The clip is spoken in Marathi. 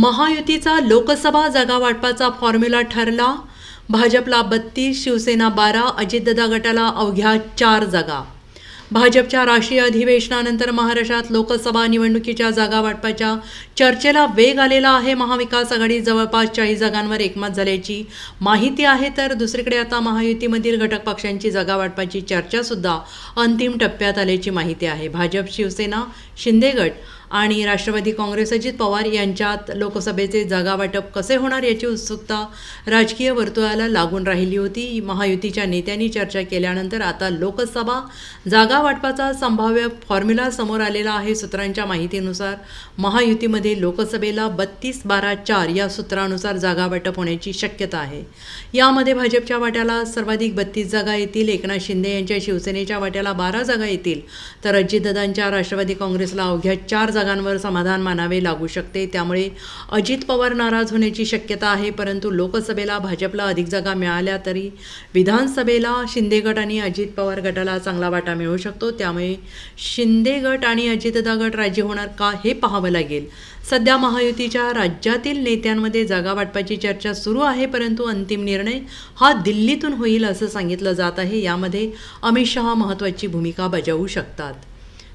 महायुतीचा लोकसभा जागा वाटपाचा फॉर्म्युला ठरला. भाजपला बत्तीस शिवसेना बारा अजितदादा गटाला अवघ्या चार जागा. भाजपच्या राष्ट्रीय अधिवेशनानंतर महाराष्ट्रात लोकसभा निवडणुकीच्या जागा वाटपाच्या चर्चेला वेग आलेला आहे. महाविकास आघाडी जवळपास चाळीस जागांवर एकमत झाल्याची माहिती आहे. तर दुसरीकडे आता महायुतीमधील घटक पक्षांची जागा वाटपाची चर्चासुद्धा अंतिम टप्प्यात आल्याची माहिती आहे. भाजप शिवसेना शिंदे गट आणि राष्ट्रवादी काँग्रेस अजित पवार यांच्यात लोकसभेचे जागा वाटप कसे होणार याची उत्सुकता राजकीय वर्तुळाला लागून राहिली होती. महायुतीच्या नेत्यांनी चर्चा केल्यानंतर आता लोकसभा जागा वाटपाचा संभाव्य फॉर्म्युला समोर आलेला आहे. सूत्रांच्या माहितीनुसार महायुतीमध्ये लोकसभेला बत्तीस बारा चार या सूत्रानुसार जागा वाटप होण्याची शक्यता आहे. यामध्ये भाजपच्या वाट्याला सर्वाधिक बत्तीस जागा येतील. एकनाथ शिंदे यांच्या शिवसेनेच्या वाट्याला बारा जागा येतील. तर अजितदादांच्या राष्ट्रवादी काँग्रेसला अवघ्या चार जागांवर समाधान मानावे लागू शकते. त्यामुळे अजित पवार नाराज होण्याची शक्यता आहे परंतु लोकसभेला भाजपला अधिक जागा मिळाल्या तरी विधानसभेला शिंदे गट आणि अजित पवार गटाला चांगला वाटा मिळू शकतो. त्यामुळे शिंदे गट आणि अजितदा गट राज्य होणार का हे पाहावं लागेल. सध्या महायुतीच्या राज्यातील नेत्यांमध्ये जागा वाटपाची चर्चा सुरू आहे परंतु अंतिम निर्णय हा दिल्लीतून होईल असं सांगितलं जात आहे. यामध्ये अमित शहा महत्त्वाची भूमिका बजावू शकतात.